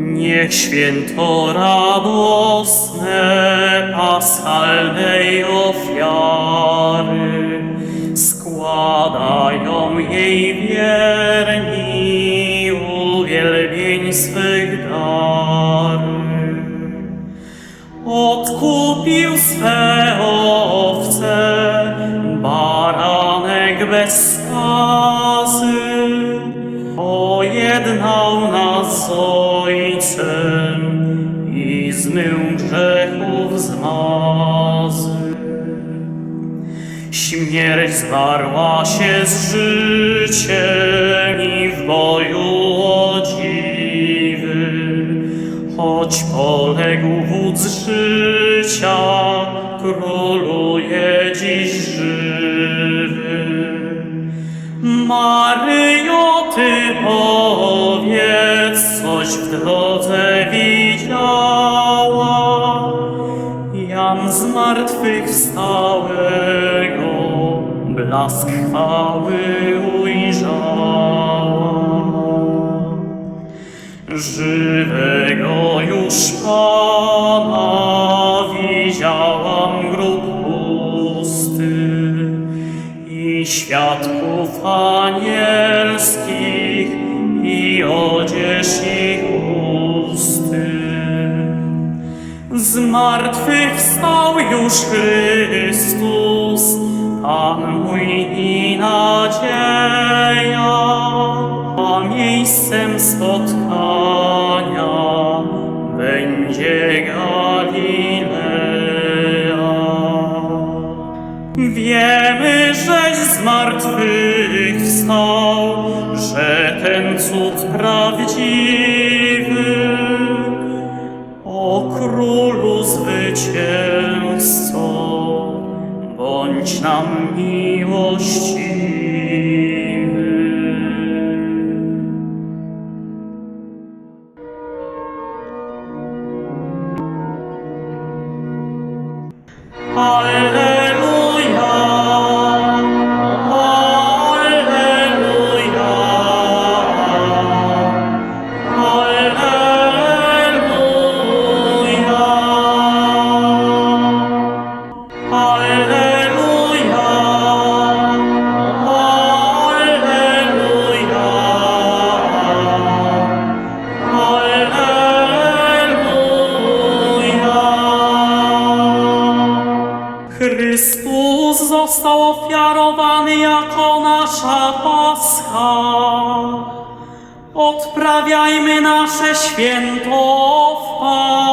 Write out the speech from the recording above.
Niech święto radosne paschalnej ofiary składają jej wierni uwielbień swych dary. Odkupił swe pojednał nas z Ojcem i zmył grzechów zmazy. Śmierć zwarła się z życiem i w boju o dziwy, choć poległ wódz życia, króluje dziś żywy. Maryjo, Ty powiedz, coś w drodze widziała, Jan z martwych wstałego, blask chwały ujrzała. Żywego już Pana widziałam grób pusty i świadków anielskich i odzież ich usty. Z martwych wstał już Chrystus, Pan mój i nadzieja, a miejscem spotkania Wiemy, żeś z martwych wstał, że ten cud prawdziwy. O królu zwycięzco, bądź nam miłościwy. Alleluja, został ofiarowany jako nasza Pascha. Odprawiajmy nasze święto w Panu.